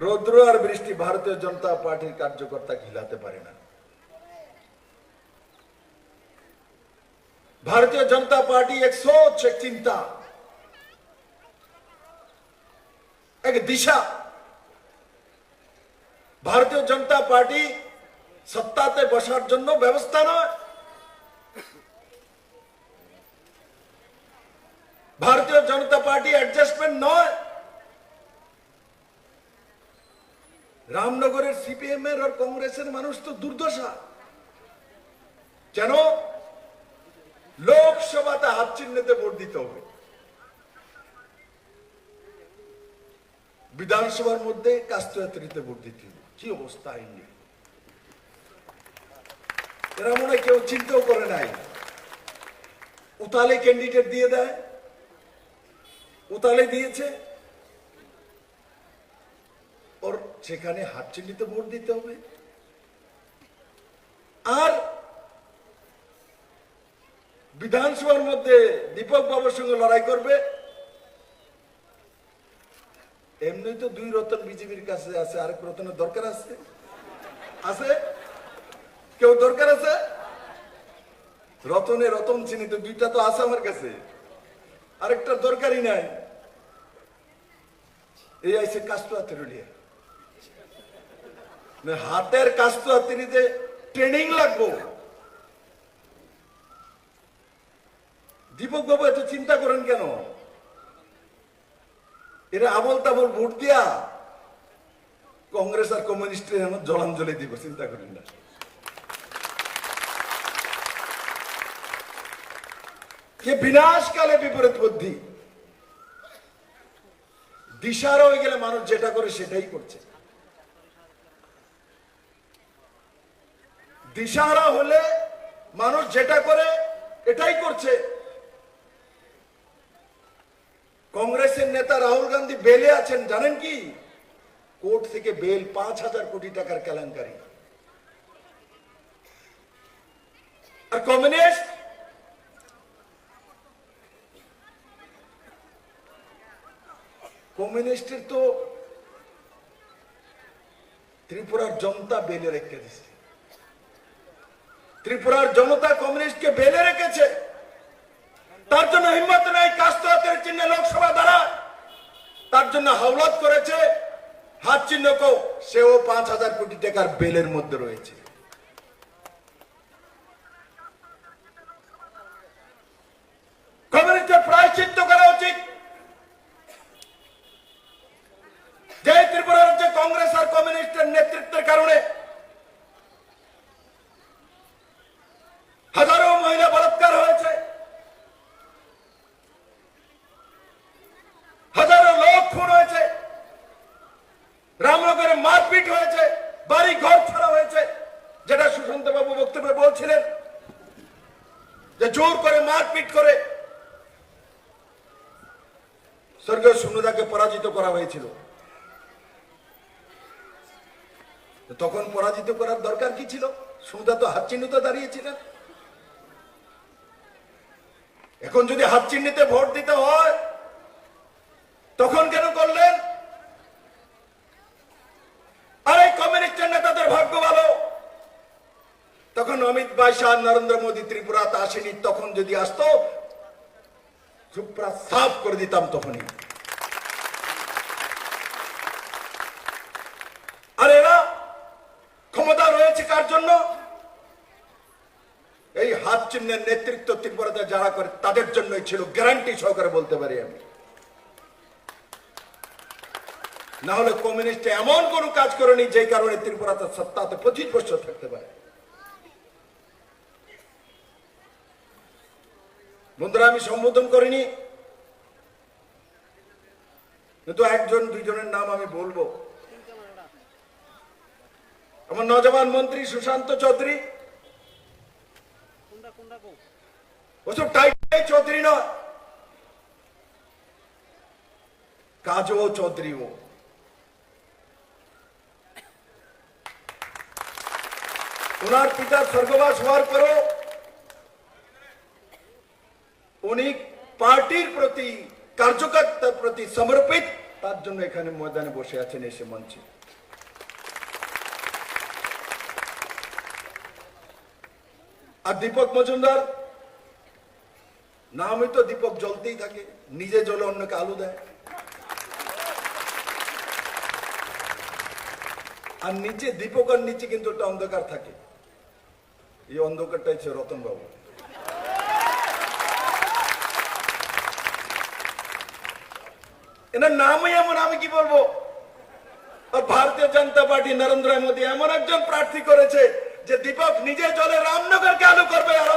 রৌদ্র আর বৃষ্টি ভারতীয় জনতা পার্টির কার্যকর্তা ঘিলাতে পারে না भारतीय जनता पार्टी एक सोच एक चिंता एक दिशा ভারতীয় জনতা পার্টি সত্তাতে বসার জন্য ব্যবস্থা নয় রামনগরের সিপিএম এর আর কংগ্রেসের মানুষ তো দুর্দশা। কেন লোকসভাতে হাত চিহ্নেতে ভোট দিতে হবে। বিধানসভার মধ্যে কাস্টয়াত্রীতে ভোট দিতে হবে। কি অবস্থা আইনি এরা মনে কেউ চিন্তাও করে নাই। উতালে ক্যান্ডিডেট দিয়ে দেয়। উতালে দিয়েছে। সেখানে হাত চিহ্নিতে ভোট দিতে হবে। আর বিধানসভার মধ্যে দীপক বাবুর সঙ্গে লড়াই করবে। এমনি তো দুই রতন বিজেপির কাছে আছে, আরেক রতনের দরকার আছে। আছে? কেউ দরকার আছে? রতনে রতন চিনি তো দুইটা তো আছে আমার কাছে। আরেকটা দরকারই নাই। এই আইসে কাস্ত হাতেরুলিয়া হাতের কাস্ত হাতেরিতে ট্রেনিং লাগবো। দীপক বাবু, এত চিন্তা করেন কেন? এরা আবল তাবল ভোট দিয়া কংগ্রেস আর কমিউনিস্টের এমন জলাঞ্জলি দিব, চিন্তা করেন না। কে বিনাশকালে বিপরীত বুদ্ধি। দিশার হয়ে গেলে মানুষ যেটা করে সেটাই করছে। দিশারা হলে মানুষ যেটা করে, এটাই করছে। কংগ্রেসের নেতা রাহুল গান্ধী বেলে আছেন, জানেন কি? কোর্ট থেকে বেল পাঁচ হাজার কোটি টাকার কেলেঙ্কারি। আর কমিউনিস্ট? কমিউনিস্টের তো ত্রিপুরার জনতা বেলে রেখে দিছে ত্রিপুরার জনতা কমিউনিস্টকে বেলে রেখেছে। তার জন্য হিম্মত নাই কাস্তের চিহ্নে লোকসভা দ্বারা তার জন্য হাওলাত করেছে। হাত চিহ্নকেও সেও পাঁচ হাজার কোটি টাকার বেলের মধ্যে রয়েছে কমিউনিস্টের প্রায়শ্চিত্ত করা উচিত যে ত্রিপুরা রাজ্যে কংগ্রেস আর কমিউনিস্টের নেতৃত্বের কারণে হাজারো মহিলা বলাৎকার হয়েছে হাজারো লোক খুন হয়েছে রামনগরে মারপিট হয়েছে, বাড়ি ঘর ছাড়া হয়েছে, যেটা সুশান্ত বাবু বক্তব্যে বলছিলেন, যে জোর করে মারপিট করে স্বর্গীয় সুনুদাকে পরাজিত করা হয়েছিল। তখন পরাজিত করার দরকার কি ছিল? সুনুদা তো হাত চিহ্নিত দাঁড়িয়েছিলেন। এখন যদি হাত চিহ্নিতে ভোট দিতে হয়, তখন কেন করলেন আরে কমিউনিস্টের নেতাদের ভাগ্য ভালো অমিত বাইশা নরেন্দ্র মোদী ত্রিপুরাতে আসেনি, তখন যদি আসতো সুপ্রা সাফ করে দিতাম তখনই। আর এরা ক্ষমতা রয়েছে কার জন্য? এই হাত চিহ্নের নেতৃত্ব ত্রিপুরাতে যারা করে, তাদের জন্যই ছিল গ্যারান্টি সহকারে বলতে পারি আমি। না হলে কমিউনিস্ট এমন কোন কাজ করেনি যে কারণে ত্রিপুরাতে সত্তাতে পঁচিশ বছর থাকতে পারে। বন্ধুরা, আমি সম্বোধন করিনি। কিন্তু একজন, দুইজনের নাম আমি বলব। আমার নজওয়ান মন্ত্রী সুশান্ত চৌধুরী। ওসব টাইটাই চৌধুরী নয়। কাজও চৌধুরী ও ওনার পিতার স্বর্গবাস হওয়ার পরও উনি পার্টির প্রতি, কার্যকর্তার প্রতি সমর্পিত, তার জন্য এখানে ময়দানে বসে আছেন এসে মঞ্চে। আর দীপক মজুমদার নামই তো দীপক জ্বলতেই থাকে, নিজে জ্বলে অন্যকে আলু দেয়। আর নিচে দীপক নিচে কিন্তু একটা অন্ধকার থাকে। এই অন্ধকারটা হচ্ছে রতন বাবু এনার নামই এমন, আমি কি বলব? ভারতীয় জনতা পার্টি নরেন্দ্র মোদী এমন একজন প্রার্থী করেছে যে দীপক নিজে চলে রামনগরকে আলু করবে আর